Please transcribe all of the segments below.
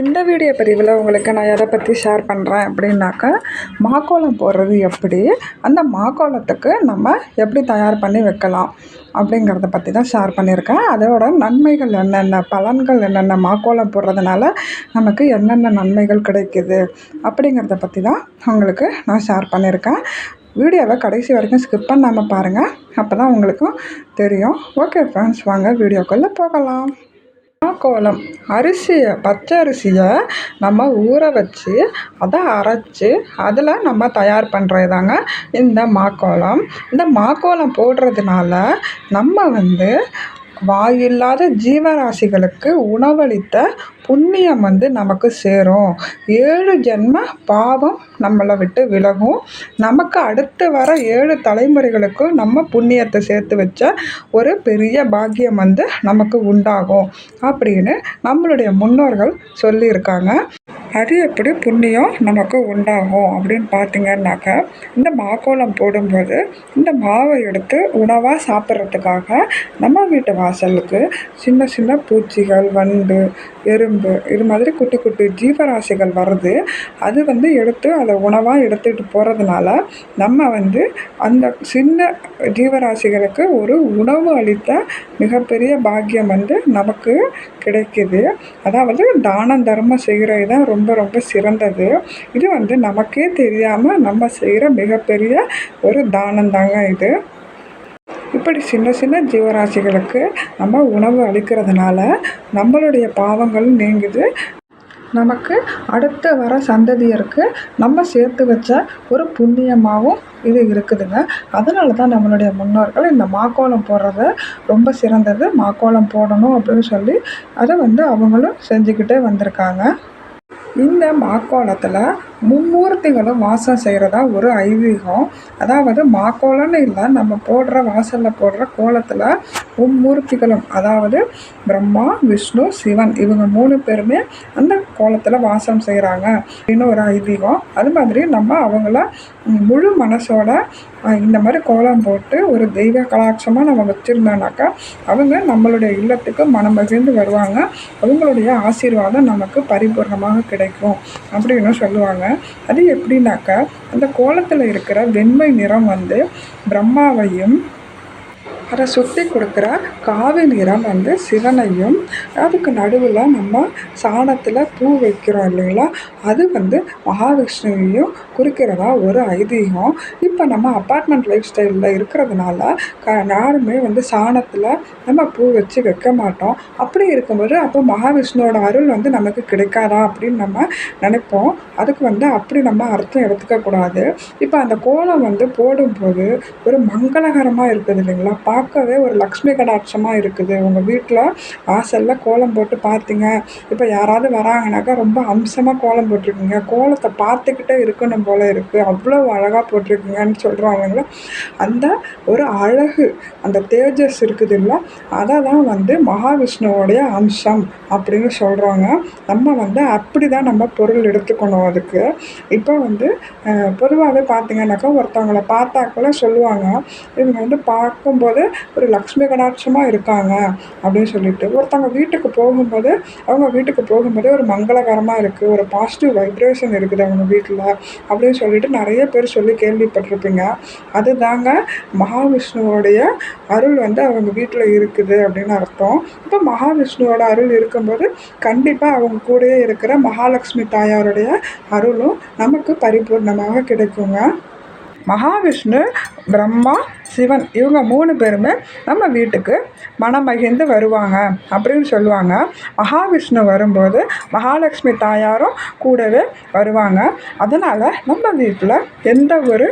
இந்த வீடியோ பதிவில் உங்களுக்கு நான் எதை பற்றி ஷேர் பண்ணுறேன் அப்படின்னாக்கா மாக்கோலம் போடுறது எப்படி அந்த மாக்கோலத்துக்கு நம்ம எப்படி தயார் பண்ணி வைக்கலாம் அப்படிங்கிறத பற்றி தான் ஷேர் பண்ணியிருக்கேன். அதோட நன்மைகள் என்னென்ன பலன்கள் என்னென்ன மாக்கோலம் போடுறதுனால நமக்கு என்னென்ன நன்மைகள் கிடைக்குது அப்படிங்கிறத பற்றி தான் உங்களுக்கு நான் ஷேர் பண்ணியிருக்கேன். வீடியோவை கடைசி வரைக்கும் ஸ்கிப் பண்ணாமல் பாருங்கள் அப்போ தான் உங்களுக்கும் தெரியும். ஓகே ஃப்ரெண்ட்ஸ் வாங்க வீடியோக்குள்ளே போகலாம். கோலம் அரிசியை பச்சை அரிசியை நம்ம ஊற வச்சு அதை அரைச்சி அதில் நம்ம தயார் பண்ணுறது தாங்க இந்த மாக்கோலம். இந்த மாக்கோலம் போடுறதுனால நம்ம வந்து வாயில்லாத ஜீவராசிகளுக்கு உணவளித்த புண்ணியம் வந்து நமக்கு சேரும். ஏழு ஜென்ம பாவம் நம்மளை விட்டு விலகும். நமக்கு அடுத்து வர ஏழு தலைமுறைகளுக்கும் நம்ம புண்ணியத்தை சேர்த்து வச்ச ஒரு பெரிய பாக்கியம் வந்து நமக்கு உண்டாகும். அப்படின்னு நம்மளுடைய முன்னோர்கள் சொல்லியிருக்காங்க. அது எப்படி புண்ணியம் நமக்கு உண்டாகும் அப்படின்னு பார்த்தீங்கன்னாக்க இந்த மாக்கோலம் போடும்போது இந்த மாவை எடுத்து உணவாக சாப்பிட்றதுக்காக நம்ம வீட்டு வாசலுக்கு சின்ன சின்ன பூச்சிகள் வண்டு எறும்பு இது மாதிரி குட்டி குட்டி ஜீவராசிகள் வருது அது வந்து எடுத்து அதை உணவாக எடுத்துகிட்டு போகிறதுனால நம்ம வந்து அந்த சின்ன ஜீவராசிகளுக்கு ஒரு உணவு அளித்த மிகப்பெரிய பாக்கியம் வந்து நமக்கு கிடைக்கிது. அதாவது தானம் தர்மம் செய்கிறது தான் ரொம்ப ரொம்ப ரொம்ப சிறந்தது. இது வந்து நமக்கே தெரியாமல் நம்ம செய்கிற மிகப்பெரிய ஒரு தானம் தாங்க இது. இப்படி சின்ன சின்ன ஜீவராசிகளுக்கு நம்ம உணவு அளிக்கிறதுனால நம்மளுடைய பாவங்கள் நீங்குது. நமக்கு அடுத்து வர சந்ததியருக்கு நம்ம சேர்த்து வச்ச ஒரு புண்ணியமாகவும் இது இருக்குதுங்க. அதனால தான் நம்மளுடைய முன்னோர்கள் இந்த மாக்கோலம் போடுறத ரொம்ப சிறந்தது. மாக்கோலம் போடணும் அப்படின்னு சொல்லி அதை வந்து அவங்களும் செஞ்சுக்கிட்டே வந்திருக்காங்க. இந்த மாக்கோலத்தில் மும்மூர்த்திகளும் வாசம் செய்கிறதா ஒரு ஐதீகம். அதாவது மாக்கோலம்னு இல்லை நம்ம போடுற வாசலில் போடுற கோலத்தில் மும்மூர்த்திகளும் அதாவது பிரம்மா விஷ்ணு சிவன் இவங்க மூணு பேருமே அந்த கோலத்தில் வாசம் செய்கிறாங்க அப்படின்னு ஒரு ஐதீகம். அது மாதிரி நம்ம அவங்கள முழு மனசோட இந்த மாதிரி கோலம் போட்டு ஒரு தெய்வ கலாட்சமாக நம்ம வச்சுருந்தோம்னாக்கா அவங்க நம்மளுடைய இல்லத்துக்கு மனம் மகிழ்ந்து வருவாங்க. அவங்களுடைய ஆசீர்வாதம் நமக்கு பரிபூர்ணமாக கிடைக்கும். அப்படின்னு சொல்லுவாங்க. அது எப்படின்னாக்கா அந்த கோலத்தில் இருக்கிற வெண்மை நிறம் வந்து பிரம்மாவையும் அதை சுற்றி கொடுக்குற காவி நிறம் வந்து சிவனையும் அதுக்கு நடுவில் நம்ம சாணத்தில் பூ வைக்கிறோம் இல்லைங்களா? அது வந்து மகாவிஷ்ணுவையும் குறிக்கிறதா ஒரு ஐதீகம். இப்போ நம்ம அப்பார்ட்மெண்ட் லைஃப் ஸ்டைலில் இருக்கிறதுனால க யாருமே வந்து சாணத்தில் நம்ம பூ வச்சு வைக்க மாட்டோம். அப்படி இருக்கும்போது அப்போ மகாவிஷ்ணுவோட அருள் வந்து நமக்கு கிடைக்காதா அப்படின்னு நம்ம நினைப்போம். அதுக்கு வந்து அப்படி நம்ம அர்த்தம் எடுத்துக்கக்கூடாது. இப்போ அந்த கோலம் வந்து போடும்போது ஒரு மங்களகரமாக இருக்குது இல்லைங்களா? பார்க்கவே ஒரு லக்ஷ்மி கடாட்சமாக இருக்குது. உங்கள் வீட்டில் வாசலில் கோலம் போட்டு பார்த்தீங்க. இப்போ யாராவது வராங்கனாக்கா ரொம்ப அம்சமாக கோலம் போட்டிருக்கீங்க. கோலத்தை பார்த்துக்கிட்டே இருக்கணும் போல் இருக்குது அவ்வளோ அழகாக போட்டிருக்கீங்கன்னு சொல்கிறாங்களா அந்த ஒரு அழகு அந்த தேஜஸ் இருக்குது இல்லை அதை தான் வந்து மகாவிஷ்ணுவோடைய அம்சம் அப்படின்னு சொல்கிறாங்க நம்ம வந்து அப்படி தான் நம்ம பொருள் எடுத்துக்கணும் அதுக்கு. இப்போ வந்து பொதுவாகவே பார்த்தீங்கன்னாக்கா ஒருத்தவங்களை பார்த்தா கூட சொல்லுவாங்க. இவங்க வந்து பார்க்கும்போது ஒரு லக்ஷ்மி கடாட்சமாக இருக்காங்க அப்படின்னு சொல்லிட்டு. ஒருத்தவங்க வீட்டுக்கு போகும்போது அவங்க வீட்டுக்கு போகும்போது ஒரு மங்களகரமாக இருக்குது ஒரு பாசிட்டிவ் வைப்ரேஷன் இருக்குது அவங்க வீட்டில் அப்படின்னு சொல்லிட்டு நிறைய பேர் சொல்லி கேள்விப்பட்டிருப்பீங்க. அதுதாங்க மகாவிஷ்ணுவோடைய அருள் வந்து அவங்க வீட்டில் இருக்குது அப்படின்னு அர்த்தம். இப்போ மகாவிஷ்ணுவோட அருள் இருக்கும்போது கண்டிப்பாக அவங்க கூடயே இருக்கிற மகாலட்சுமி தாயாருடைய அருளும் நமக்கு பரிபூர்ணமாக கிடைக்குங்க. மகாவிஷ்ணு பிரம்மா சிவன் இவங்க மூணு பேருமே நம்ம வீட்டுக்கு மனமகிழ்ந்து வருவாங்க அப்படின்னு சொல்லுவாங்க. மகாவிஷ்ணு வரும்போது மகாலட்சுமி தாயாரும் கூடவே வருவாங்க. அதனால் நம்ம வீட்டில் எந்த ஒரு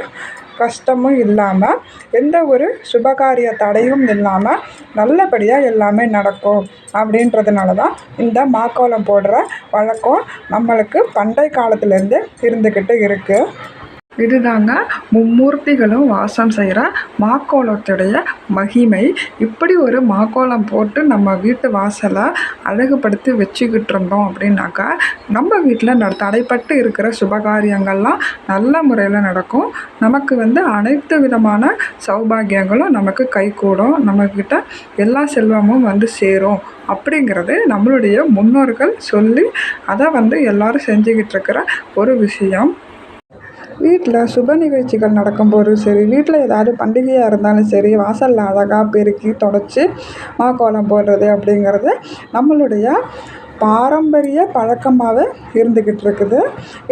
கஷ்டமும் இல்லாமல் எந்த ஒரு சுபகாரிய தடையும் இல்லாமல் நல்லபடியாக எல்லாமே நடக்கும் அப்படின்றதுனால தான் இந்த மாக்கோலம் போடுற வழக்கம் நம்மளுக்கு பண்டை காலத்துலேருந்தே இருந்துக்கிட்டு இருக்குது இதுதாங்க மும்மூர்த்திகளும் வாசம் செய்கிற மாக்கோலத்துடைய மகிமை. இப்படி ஒரு மாக்கோலம் போட்டு நம்ம வீட்டு வாசலை அழகுபடுத்தி வச்சுக்கிட்டு இருந்தோம் அப்படின்னாக்கா நம்ம வீட்டில் தடைப்பட்டு இருக்கிற சுபகாரியங்கள்லாம் நல்ல முறையில் நடக்கும். நமக்கு வந்து அனைத்து விதமான சௌபாகியங்களும் நமக்கு கைகூடும். நம்மக்கிட்ட எல்லா செல்வமும் வந்து சேரும் அப்படிங்கிறது நம்மளுடைய முன்னோர்கள் சொல்லி அதை வந்து எல்லோரும் செஞ்சுக்கிட்டு இருக்கிற ஒரு விஷயம். வீட்டில் சுப நிகழ்ச்சிகள் நடக்கும்போதும் சரி வீட்டில் ஏதாவது பண்டிகையாக இருந்தாலும் சரி வாசலில் அழகாக பெருக்கி தொடச்சி மாக்கோலம் போடுறது அப்படிங்கிறது நம்மளுடைய பாரம்பரிய பழக்கமாகவே இருந்துக்கிட்டு இருக்குது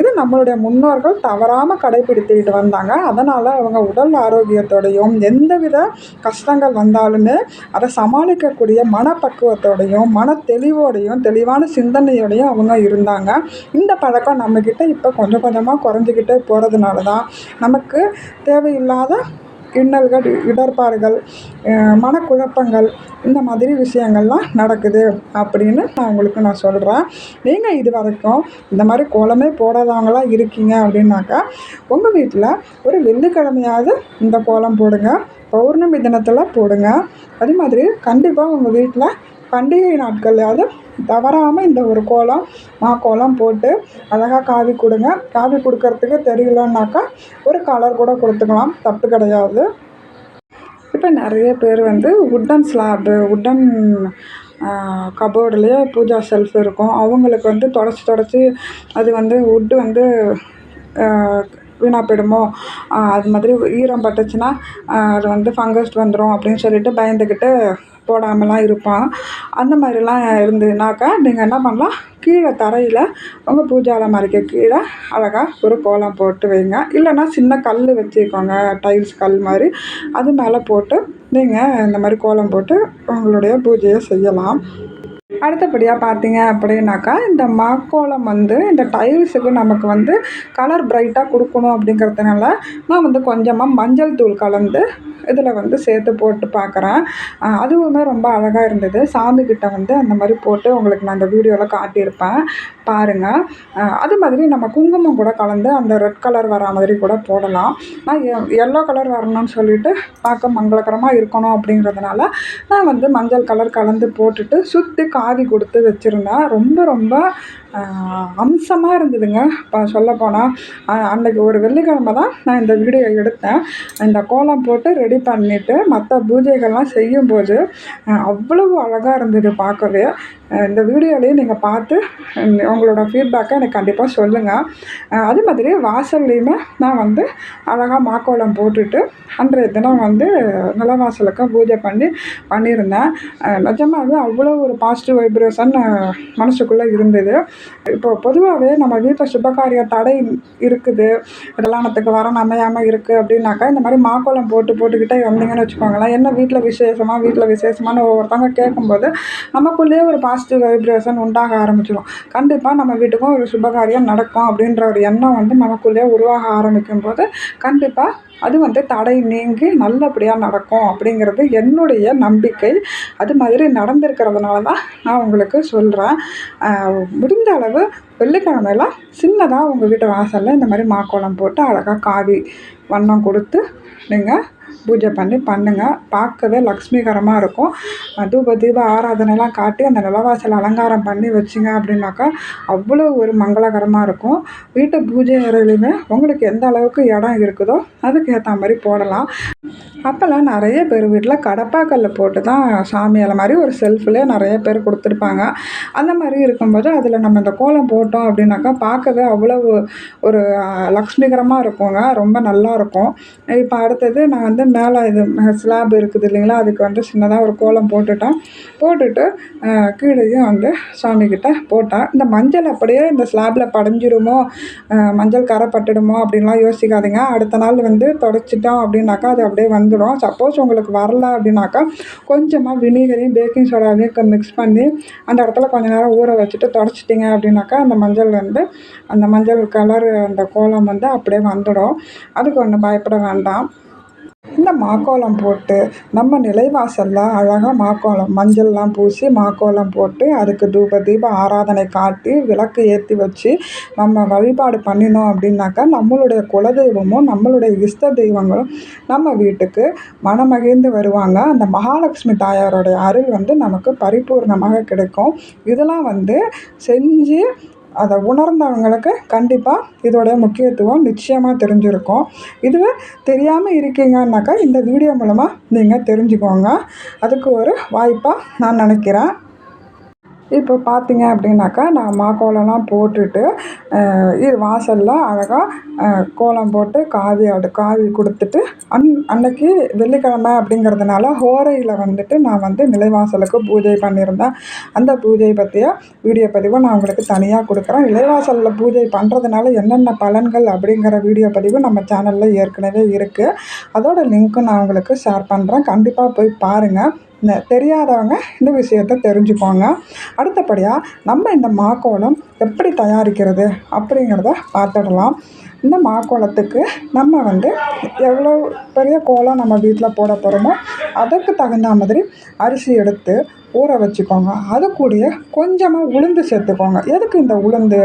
இது நம்மளுடைய முன்னோர்கள் தவறாமல் கடைப்பிடித்துக்கிட்டு வந்தாங்க. அதனால் அவங்க உடல் ஆரோக்கியத்தோடையும் எந்தவித கஷ்டங்கள் வந்தாலுமே அதை சமாளிக்கக்கூடிய மனப்பக்குவத்தோடையும் மன தெளிவோடையும் தெளிவான சிந்தனையோடையும் அவங்க இருந்தாங்க. இந்த பழக்கம் நம்மக்கிட்ட இப்போ கொஞ்சம் கொஞ்சமாக குறைஞ்சிக்கிட்டே போகிறதுனால தான் நமக்கு தேவையில்லாத இன்னல்கள் இடர்பாடுகள் மனக்குழப்பங்கள் இந்த மாதிரி விஷயங்கள்லாம் நடக்குது அப்படின்னு நான் உங்களுக்கு நான் சொல்கிறேன் நீங்கள் இது வரைக்கும் இந்த மாதிரி கோலமே போடாதவங்களாம் இருக்கீங்க அப்படின்னாக்கா உங்கள் வீட்டில் ஒரு வெள்ளிக்கிழமையாவது இந்த கோலம் போடுங்க பௌர்ணமி தினத்தில் போடுங்க. அதே மாதிரி கண்டிப்பாக உங்கள் வீட்டில் பண்டிகை நாட்கள்லையாவது தவறாமல் இந்த ஒரு கோலம் மா கோலம் போட்டு அழகாக காவி கொடுங்க. காவி கொடுக்கறதுக்கு தெரியலன்னாக்கா ஒரு கலர் கூட கொடுத்துக்கலாம். தப்பு கிடையாது. இப்போ நிறைய பேர் வந்து உட்டன் ஸ்லாப்பு உட்டன் கபோர்டுலேயே பூஜா செல்ஃப் இருக்கும். அவங்களுக்கு வந்து தொடச்சி தொடச்சி அது வந்து உட்டு வந்து வீணாக போயிடுமோ? அது மாதிரி ஈரம் பட்டுச்சுன்னா அது வந்து ஃபங்கஸ்ட் வந்துடும் அப்படின்னு சொல்லிட்டு பயந்துக்கிட்டு போடாமலாம் இருப்பான். அந்த மாதிரிலாம் இருந்ததுனாக்கா நீங்கள் என்ன பண்ணலாம்? கீழே தரையில் உங்கள் பூஜை மறைக்க கீழே அழகாக ஒரு கோலம் போட்டு வைங்க. இல்லைன்னா சின்ன கல் வச்சுக்கோங்க டைல்ஸ் கல் மாதிரி. அது மேலே போட்டு நீங்கள் இந்த மாதிரி கோலம் போட்டு உங்களுடைய பூஜையை செய்யலாம். அடுத்தபடியாக பார்த்தீங்க அப்படின்னாக்கா இந்த மாக்கோலம் வந்து இந்த டைல்ஸுக்கு நமக்கு வந்து கலர் பிரைட்டாக கொடுக்கணும் அப்படிங்கிறதுனால நான் வந்து கொஞ்சமாக மஞ்சள் தூள் கலந்து இதில் வந்து சேர்த்து போட்டு பார்க்குறேன் அதுவுமே ரொம்ப அழகாக இருந்தது. சாமிக்கிட்ட வந்து அந்த மாதிரி போட்டு உங்களுக்கு நான் அந்த வீடியோவில் காட்டியிருப்பேன். பாருங்கள் அது மாதிரி நம்ம குங்குமம் கூட கலந்து அந்த ரெட் கலர் வர மாதிரி கூட போடலாம். நான் எல்லோ கலர் வரணும்னு சொல்லிட்டு பார்க்க மங்களகரமாக இருக்கணும் அப்படிங்கிறதுனால நான் வந்து மஞ்சள் கலர் கலந்து போட்டுட்டு சுற்றி காவி கொடுத்து வச்சுருந்தேன். ரொம்ப ரொம்ப அம்சமாக இருந்ததுங்க. இப்போ சொல்லப்போனால் அன்றைக்கி ஒரு வெள்ளிக்கிழமை தான் நான் இந்த வீடியோ எடுத்தேன். இந்த கோலம் போட்டு ரெடி பண்ணிவிட்டு மற்ற பூஜைகள்லாம் செய்யும்போது அவ்வளவு அழகாக இருந்தது பார்க்கவே. இந்த வீடியோலையும் நீங்கள் பார்த்து உங்களோட ஃபீட்பேக்கை எனக்கு கண்டிப்பாக சொல்லுங்கள் அதே மாதிரி வாசல்லையுமே நான் வந்து அழகாக மாக்கோலம் போட்டுட்டு அன்றைய தினம் வந்து நிலவாசலுக்கு பூஜை பண்ணி பண்ணியிருந்தேன். நிஜமாகவே அவ்வளோ ஒரு பாசிட்டிவ் வைப்ரேஷன் மனசுக்குள்ளே இருந்தது. இப்போ பொதுவாகவே நம்ம வீட்டில் சுபகாரிய தடை இருக்குது கல்யாணத்துக்கு வரம் அமையாமல் இருக்குது அப்படின்னாக்கா இந்த மாதிரி மாக்கோலம் போட்டு போட்டுக்கிட்டே வந்தீங்கன்னு வச்சுக்கோங்களேன். என்ன வீட்டில் விசேஷமாக வீட்டில் விசேஷமானு ஒவ்வொருத்தவங்க கேட்கும்போது நமக்குள்ளேயே ஒரு பாசிட்டிவ் வைப்ரேஷன் உண்டாக ஆரம்பிச்சிடும் கண்டிப்பாக நம்ம வீட்டுக்கும் ஒரு சுபகாரியம் நடக்கும் அப்படின்ற ஒரு எண்ணம் வந்து நமக்குள்ளேயே உருவாக ஆரம்பிக்கும் போது கண்டிப்பாக அது வந்து தடை நீங்கி நல்லபடியாக நடக்கும் அப்படிங்கிறது என்னுடைய நம்பிக்கை. அது மாதிரி நடந்திருக்கிறதுனால தான் நான் உங்களுக்கு சொல்கிறேன் முடிந்த அளவு வெள்ளிக்கிழமையெல்லாம் சின்னதாக உங்கள் வீட்டு வாசலில் இந்த மாதிரி மாக்கோலம் போட்டு அழகாக காவி வண்ணம் கொடுத்து நீங்கள் பூஜை பண்ணி பண்ணுங்கள் பார்க்கவே லக்ஷ்மிகரமாக இருக்கும். தூப தீப ஆராதனைலாம் காட்டி அந்த நிலவாசல் அலங்காரம் பண்ணி வச்சிங்க அப்படின்னாக்கா அவ்வளோ ஒரு மங்களகரமாக இருக்கும். வீட்டு பூஜை அறையிலுமே உங்களுக்கு எந்த அளவுக்கு இடம் இருக்குதோ அதுக்கு ஏற்ற மாதிரி போடலாம். அப்போல்லாம் நிறைய பேர் வீட்டில் கடப்பாக்கல்ல போட்டு தான் சாமி அலை மாதிரி ஒரு செல்ஃபில் நிறைய பேர் கொடுத்துருப்பாங்க. அந்த மாதிரி இருக்கும்போது அதில் நம்ம இந்த கோலம் போட்டோம் அப்படின்னாக்கா பார்க்கவே அவ்வளவு ஒரு லக்ஷ்மிகரமாக இருக்குங்க. ரொம்ப நல்லாயிருக்கும் இப்போ அடுத்தது நான் வந்து வந்து மேலே இது ஸ்லாப் இருக்குது இல்லைங்களா? அதுக்கு வந்து சின்னதாக ஒரு கோலம் போட்டுட்டோம். போட்டுட்டு கீழேயும் வந்து சாமிக்கிட்ட போட்டேன் இந்த மஞ்சள் அப்படியே இந்த ஸ்லாப்பில் படைஞ்சிருமோ மஞ்சள் கரை பட்டுடுமோ அப்படின்லாம் யோசிக்காதீங்க. அடுத்த நாள் வந்து தொடச்சிட்டோம் அப்படின்னாக்கா அது அப்படியே வந்துடும். சப்போஸ் உங்களுக்கு வரல அப்படின்னாக்கா கொஞ்சமாக வினிகரையும் பேக்கிங் சோடாவையும் மிக்ஸ் பண்ணி அந்த இடத்துல கொஞ்ச நேரம் ஊற வச்சுட்டு தொடச்சிட்டிங்க அப்படின்னாக்கா அந்த மஞ்சள் வந்து அந்த மஞ்சள் கலர் அந்த கோலம் வந்து அப்படியே வந்துடும். அதுக்கு ஒன்றும் பயப்பட வேண்டாம். இந்த மாக்கோலம் போட்டு நம்ம நிலைவாசலில் அழகாக மாக்கோலம் மஞ்சள்லாம் பூசி மாக்கோலம் போட்டு அதுக்கு தூப தீப ஆராதனை காட்டி விளக்கு ஏற்றி வச்சு நம்ம வழிபாடு பண்ணினோம் அப்படின்னாக்கா நம்மளுடைய குலதெய்வமும் நம்மளுடைய இஷ்ட தெய்வங்களும் நம்ம வீட்டுக்கு மனமகிழ்ந்து வருவாங்க. அந்த மகாலட்சுமி தாயாரோடைய அருள் வந்து நமக்கு பரிபூர்ணமாக கிடைக்கும். இதெல்லாம் வந்து செஞ்சு அதை உணர்ந்தவங்களுக்கு கண்டிப்பாக இதோடைய முக்கியத்துவம் நிச்சயமாக தெரிஞ்சிருக்கும். இதுவே தெரியாமல் இருக்கீங்கன்னாக்கா இந்த வீடியோ மூலமாக நீங்கள் தெரிஞ்சுக்கோங்க. அதுக்கு ஒரு வாய்ப்பாக நான் நினைக்கிறேன். இப்போ பார்த்தீங்க அப்படின்னாக்கா நான் மா கோலம்லாம் போட்டுட்டு இது வாசலில் அழகாக கோலம் போட்டு காவி அடு காவி கொடுத்துட்டு அன் அன்னைக்கு வெள்ளிக்கிழமை அப்படிங்கிறதுனால ஹோரையில் வந்துட்டு நான் வந்து நிலைவாசலுக்கு பூஜை பண்ணியிருந்தேன். அந்த பூஜை பற்றிய வீடியோ பதிவை நான் உங்களுக்கு தனியாக கொடுக்குறேன். நிலைவாசலில் பூஜை பண்ணுறதுனால என்னென்ன பலன்கள் அப்படிங்கிற வீடியோ பதிவு நம்ம சேனலில் ஏற்கனவே இருக்குது அதோட லிங்க்கும் நான் உங்களுக்கு ஷேர் பண்ணுறேன் கண்டிப்பாக போய் பாருங்கள் இந்த தெரியாதவங்க இந்த விஷயத்த தெரிஞ்சுக்கோங்க. அடுத்தபடியாக நம்ம இந்த மாக்கோலம் எப்படி தயாரிக்கிறது அப்படிங்கிறத பார்த்துடலாம். இந்த மாக்கோலத்துக்கு நம்ம வந்து எவ்வளோ பெரிய கோலம் நம்ம வீட்டில் போட போகிறோமோ அதுக்கு தகுந்த மாதிரி அரிசி எடுத்து ஊற வச்சுக்கோங்க. அது கூடயே கொஞ்சமாக உளுந்து சேர்த்துக்கோங்க. எதுக்கு இந்த உளுந்து?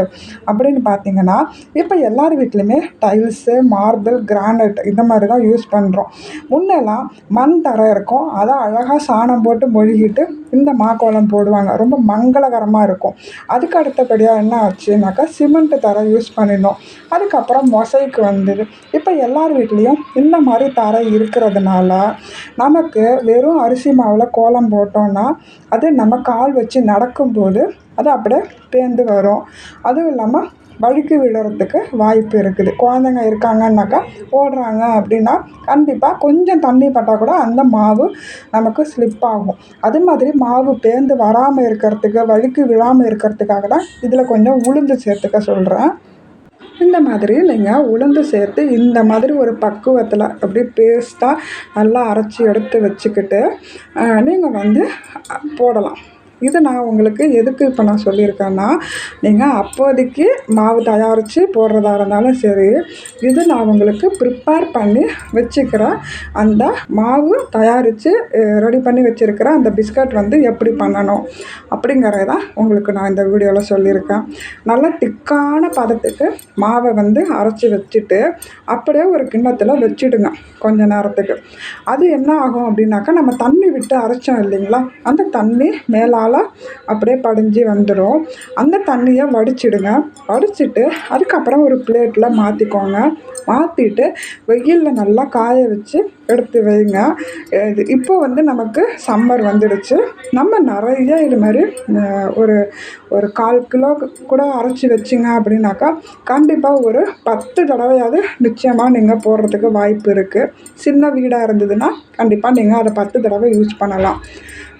அப்படின்னு பார்த்தீங்கன்னா இப்போ எல்லார் வீட்லேயுமே டைல்ஸு மார்பிள் கிரானைட் இந்த மாதிரி தான் யூஸ் பண்ணுறோம் முன்னெல்லாம் மண் தரை இருக்கும். அதை அழகாக சாணம் போட்டு மொழிகிட்டு இந்த மாக்கோலம் போடுவாங்க. ரொம்ப மங்களகரமாக இருக்கும். அதுக்கு அடுத்தபடியாக என்ன ஆச்சுனாக்கா சிமெண்ட் தரை யூஸ் பண்ணினோம். அதுக்கப்புறம் மொசைக்கு வந்தது. இப்போ எல்லார் வீட்லேயும் இந்த மாதிரி தரை இருக்கிறதுனால நமக்கு வெறும் அரிசி மாவில் கோலம் போட்டோன்னா அது நம்ம கால் வச்சு நடக்கும்போது அது அப்படியே பேர்ந்து வரும். அதுவும் இல்லாமல் வழுக்கி விழுறதுக்கு வாய்ப்பு இருக்குது. குழந்தைங்க இருக்காங்கன்னாக்கா ஓடுறாங்க அப்படின்னா கண்டிப்பாக கொஞ்சம் தண்ணி பட்டால் கூட அந்த மாவு நமக்கு ஸ்லிப் ஆகும். அது மாதிரி மாவு பேர்ந்து வராமல் இருக்கிறதுக்கு வழுக்கி விழாமல் இருக்கிறதுக்காக தான் இதில் கொஞ்சம் உளுந்து சேர்த்துக்க சொல்கிறேன் இந்த மாதிரி நீங்கள் உளுந்து சேர்த்து இந்த மாதிரி ஒரு பக்குவத்தில் அப்படியே பேஸ்ட்டாக நல்லா அரைச்சி எடுத்து வச்சுக்கிட்டு நீங்கள் வந்து போடலாம். இது நான் உங்களுக்கு எதுக்கு இப்போ நான் சொல்லியிருக்கேன்னா நீங்கள் அப்போதைக்கு மாவு தயாரித்து போடுறதா இருந்தாலும் சரி இது நான் உங்களுக்கு ப்ரிப்பேர் பண்ணி வச்சுக்கிறேன் அந்த மாவு தயாரித்து ரெடி பண்ணி வச்சுருக்கிற அந்த பிஸ்கட் வந்து எப்படி பண்ணணும் அப்படிங்கிறத உங்களுக்கு நான் இந்த வீடியோவில் சொல்லியிருக்கேன். நல்லா திக்கான பதத்துக்கு மாவை வந்து அரைச்சி வச்சுட்டு அப்படியே ஒரு கிண்ணத்தில் வச்சுடுங்க கொஞ்ச நேரத்துக்கு. அது என்ன ஆகும் அப்படின்னாக்கா நம்ம தண்ணி விட்டு அரைச்சோம் இல்லைங்களா? அந்த தண்ணி மேலால் அப்படியே படிஞ்சு வந்துடும் அந்த தண்ணியை வடிச்சிடுங்க. வடிச்சிட்டு அதுக்கப்புறம் ஒரு பிளேட்டில் மாற்றிக்கோங்க மாற்றிட்டு வெயிலில் நல்லா காய வச்சு எடுத்து வைங்க. இது இப்போ வந்து நமக்கு சம்மர் வந்துடுச்சு. நம்ம நிறைய இது மாதிரி ஒரு ஒரு கால் கிலோ கூட அரைச்சி வச்சிங்க அப்படின்னாக்கா கண்டிப்பாக ஒரு பத்து தடவையாவது நிச்சயமாக நீங்கள் போடுறதுக்கு வாய்ப்பு இருக்குது சின்ன வீடாக இருந்ததுன்னா கண்டிப்பாக நீங்கள் அதை பத்து தடவை யூஸ் பண்ணலாம்.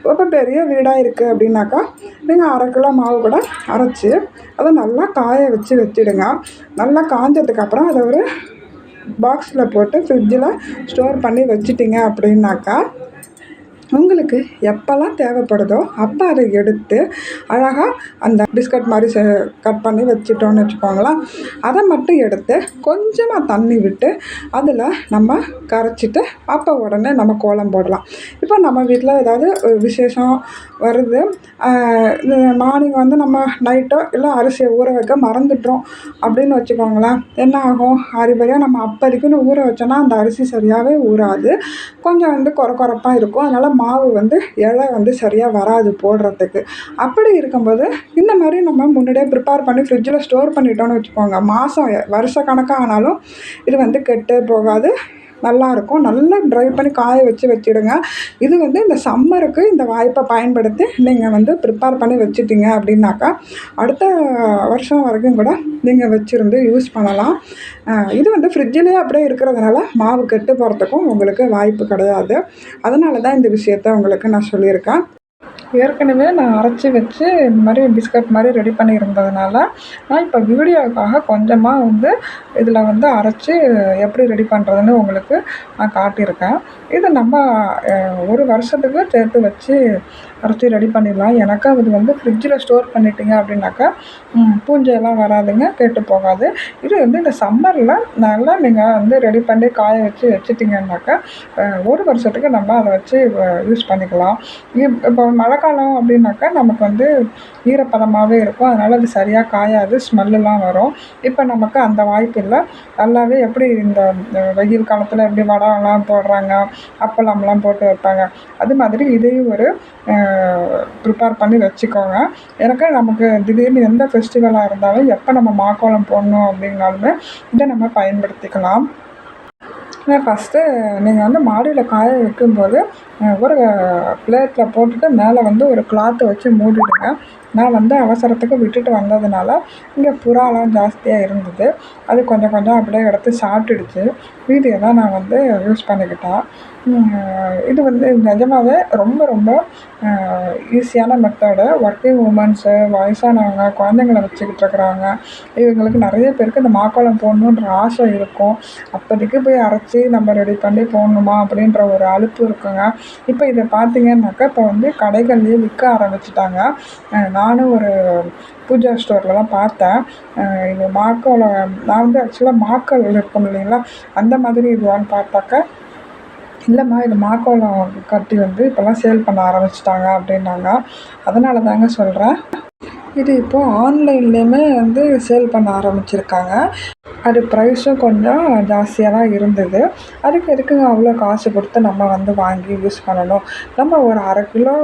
இப்போ பெரிய வீடாக இருக்குது அப்படின்னாக்கா நீங்கள் அரை கிலோ மாவு கூட அரைச்சி அதை நல்லா காய வச்சு வச்சுடுங்க. நல்லா காஞ்சதுக்கப்புறம் அதை ஒரு பாக்ஸில் போட்டு ஃப்ரிட்ஜில் ஸ்டோர் பண்ணி வச்சிட்டிங்க அப்படின்னாக்கா உங்களுக்கு எப்போல்லாம் தேவைப்படுதோ அப்போ அதை எடுத்து அழகாக அந்த பிஸ்கட் மாதிரி செ கட் பண்ணி வச்சுட்டோன்னு வச்சுக்கோங்களேன். அதை மட்டும் எடுத்து கொஞ்சமாக தண்ணி விட்டு அதில் நம்ம கரைச்சிட்டு அப்போ உடனே நம்ம கோலம் போடலாம். இப்போ நம்ம வீட்டில் ஏதாவது விசேஷம் வருது மார்னிங் வந்து நம்ம நைட்டோ இல்லை அரிசியை ஊற வைக்க மறந்துட்டோம் அப்படின்னு வச்சுக்கோங்களேன். என்ன ஆகும்? அரிபரியாக நம்ம அப்போதைக்குன்னு ஊற வச்சோன்னா அந்த அரிசி சரியாகவே ஊறாது. கொஞ்சம் வந்து குறை குறைப்பாக இருக்கும். அதனால் மாவு வந்து இலை வந்து சரியாக வராது போடுறதுக்கு. அப்படி இருக்கும்போது இந்த மாதிரி நம்ம முன்னாடியே ப்ரிப்பேர் பண்ணி ஃப்ரிட்ஜில் ஸ்டோர் பண்ணிட்டோம்னு வச்சுக்கோங்க. மாதம் வருஷ கணக்காக ஆனாலும் இது வந்து கெட்டே போகாது. நல்லாயிருக்கும். நல்லா ட்ரை பண்ணி காய வச்சு வச்சுடுங்க. இது வந்து இந்த சம்மருக்கு இந்த வாய்ப்பை பயன்படுத்தி நீங்கள் வந்து ப்ரிப்பேர் பண்ணி வச்சுட்டிங்க அப்படின்னாக்கா அடுத்த வருஷம் வரைக்கும் கூட நீங்கள் வச்சுருந்து யூஸ் பண்ணலாம். இது வந்து ஃப்ரிட்ஜிலே அப்படியே இருக்கிறதுனால மாவு கெட்டு போகிறதுக்கும் உங்களுக்கு வாய்ப்பு கிடையாது. அதனால தான் இந்த விஷயத்த உங்களுக்கு நான் சொல்லியிருக்கேன். ஏற்கனவே நான் அரைச்சி வச்சு இந்த மாதிரி பிஸ்கட் மாதிரி ரெடி பண்ணியிருந்ததுனால நான் இப்போ வீடியோக்காக கொஞ்சமாக வந்து இதில் வந்து அரைச்சி எப்படி ரெடி பண்ணுறதுன்னு உங்களுக்கு நான் காட்டியிருக்கேன். இது நம்ம ஒரு வருஷத்துக்கு சேர்த்து வச்சு அரைச்சி ரெடி பண்ணிடலாம். எனக்கு அது வந்து ஃப்ரிட்ஜில் ஸ்டோர் பண்ணிட்டீங்க அப்படின்னாக்கா பூஞ்சையெல்லாம் வராதுங்க கெட்டு போகாது. இது வந்து இந்த சம்மரில் நல்லா நீங்கள் வந்து ரெடி பண்ணி காய வச்சு வச்சுட்டிங்கன்னாக்கா ஒரு வருஷத்துக்கு நம்ம அதை வச்சு யூஸ் பண்ணிக்கலாம். இப்- இப்போ மழைக்காலம் அப்படின்னாக்கா நமக்கு வந்து ஈரப்பதமாகவே இருக்கும். அதனால் அது சரியாக காயாது ஸ்மெல்லாம் வரும். இப்போ நமக்கு அந்த வாய்ப்பு இல்லை. நல்லாவே எப்படி இந்த வெயில் காலத்தில் எப்படி வடம்லாம் போடுறாங்க அப்பளம்லாம் போட்டு வைப்பாங்க. அது மாதிரி இதையும் ஒரு ப்ரிப்பேர் பண்ணி வச்சுக்கோங்க. எனக்கு நமக்கு திடீர்னு எந்த ஃபெஸ்டிவலாக இருந்தாலும் எப்போ நம்ம மாக்கோலம் போடணும் அப்படின்னாலுமே இதை நம்ம பயன்படுத்திக்கலாம். ஃபஸ்ட்டு நீங்கள் வந்து மாடியில் காய வைக்கும்போது ஒரு பிளேட்டில் போட்டுட்டு மேலே வந்து ஒரு கிளாத்தை வச்சு மூடிடுங்க. நான் வந்து அவசரத்துக்கு விட்டுட்டு வந்ததுனால இங்கே புறாலாம் ஜாஸ்தியாக இருந்தது. அது கொஞ்சம் கொஞ்சம் அப்படியே எடுத்து சாப்பிட்டுடுச்சு. மீதியெல்லாம் நான் வந்து யூஸ் பண்ணிக்கிட்டேன் இது வந்து நிஜமாவே ரொம்ப ரொம்ப ஈஸியான மெத்தடு ஒர்க்கிங் உமன்ஸு வயசானவங்க குழந்தைங்கள வச்சுக்கிட்டு இருக்கிறவங்க இவங்களுக்கு நிறைய பேருக்கு இந்த மாக்கோளம் போடணுன்ற ஆசை இருக்கும். அப்போதைக்கு போய் அரைச்சி நம்ம ரெடி பண்ணி போடணுமா அப்படின்ற ஒரு அலுப்பு இருக்குங்க. இப்போ இதை பார்த்தீங்கன்னாக்கா இப்போ வந்து கடைகள்லேயே விற்க ஆரம்பிச்சிட்டாங்க. நானும் ஒரு பூஜா ஸ்டோரில் தான் பார்த்தேன். இது மாக்கோலம் நான் வந்து ஆக்சுவலாக மாக்கள் இருக்கும் இல்லைங்களா? அந்த மாதிரி இதுவான்னு பார்த்தாக்கா இல்லைம்மா இது மாக்கோலம் கட்டி வந்து இப்போல்லாம் சேல் பண்ண ஆரம்பிச்சிட்டாங்க அப்படின்னாங்க. அதனால தாங்க சொல்கிறேன் இது இப்போது ஆன்லைன்லேயுமே வந்து சேல் பண்ண ஆரம்பிச்சிருக்காங்க. அது ப்ரைஸும் கொஞ்சம் ஜாஸ்தியாக தான் இருந்தது. அதுக்கு எதுக்குங்க அவ்வளோ காசு கொடுத்து நம்ம வந்து வாங்கி யூஸ் பண்ணணும்? நம்ம ஒரு அரை கிலோ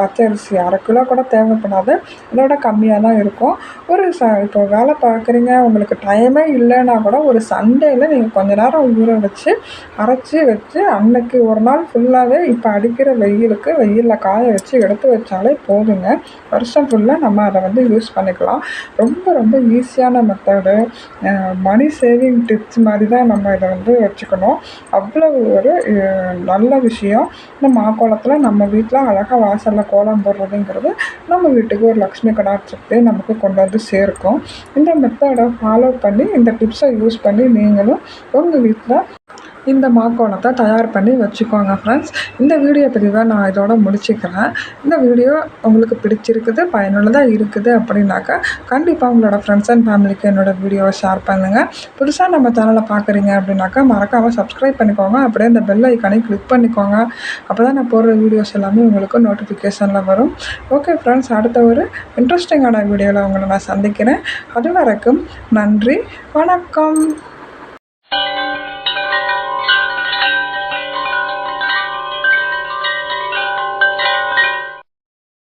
பச்சை பச்சரிசி அரை கிலோ கூட தேவைப்படாது. இதோட கம்மியாக தான் இருக்கும். ஒரு ச இப்போ வேலை பார்க்குறீங்க உங்களுக்கு டைமே இல்லைன்னா கூட ஒரு சண்டேயில் நீங்கள் கொஞ்ச நேரம் ஊற வச்சு அரைச்சி வச்சு அன்னைக்கு ஒரு நாள் ஃபுல்லாகவே இப்போ அடிக்கிற வெயிலுக்கு வெயிலில் காய வச்சு எடுத்து வச்சாலே போதுங்க. வருஷம் ஃபுல்லாக நம்ம அதை வந்து யூஸ் பண்ணிக்கலாம். ரொம்ப ரொம்ப ஈஸியான மெத்தடு மணி சேவிங் டிப்ஸ் மாதிரி தான் நம்ம இதை வந்து வச்சுக்கணும். அவ்வளோ ஒரு நல்ல விஷயம். இந்த மாக்கோலத்தில் நம்ம வீட்டில் அழகாக வாசலில் கோலம் போடுறதுங்கிறது நம்ம வீட்டுக்கு ஒரு லக்ஷ்மி கடாட்சத்தை நமக்கு கொண்டு வந்து சேர்க்கும். இந்த மெத்தடை ஃபாலோ பண்ணி இந்த டிப்ஸை யூஸ் பண்ணி நீங்களும் உங்கள் வீட்டில் இந்த மாக்கோணத்தை தயார் பண்ணி வச்சுக்கோங்க ஃப்ரெண்ட்ஸ் இந்த வீடியோ பதிவை நான் இதோட முடிச்சுக்கிறேன். இந்த வீடியோ உங்களுக்கு பிடிச்சிருக்குது பயனுள்ளதாக இருக்குது அப்படின்னாக்கா கண்டிப்பாக உங்களோட ஃப்ரெண்ட்ஸ் அண்ட் ஃபேமிலிக்கு என்னோடய வீடியோவை ஷேர் பண்ணுங்கள் புதுசாக நம்ம சேனலை பார்க்குறீங்க அப்படின்னாக்கா மறக்காமல் சப்ஸ்கிரைப் பண்ணிக்கோங்க. அப்படியே இந்த பெல் ஐக்கானை கிளிக் பண்ணிக்கோங்க. அப்போ தான் நான் போடுற வீடியோஸ் எல்லாமே உங்களுக்கு நோட்டிஃபிகேஷனில் வரும். ஓகே ஃப்ரெண்ட்ஸ் அடுத்த ஒரு இன்ட்ரெஸ்டிங்கான வீடியோவில் உங்களை நான் சந்திக்கிறேன். அது வரைக்கும் நன்றி வணக்கம்.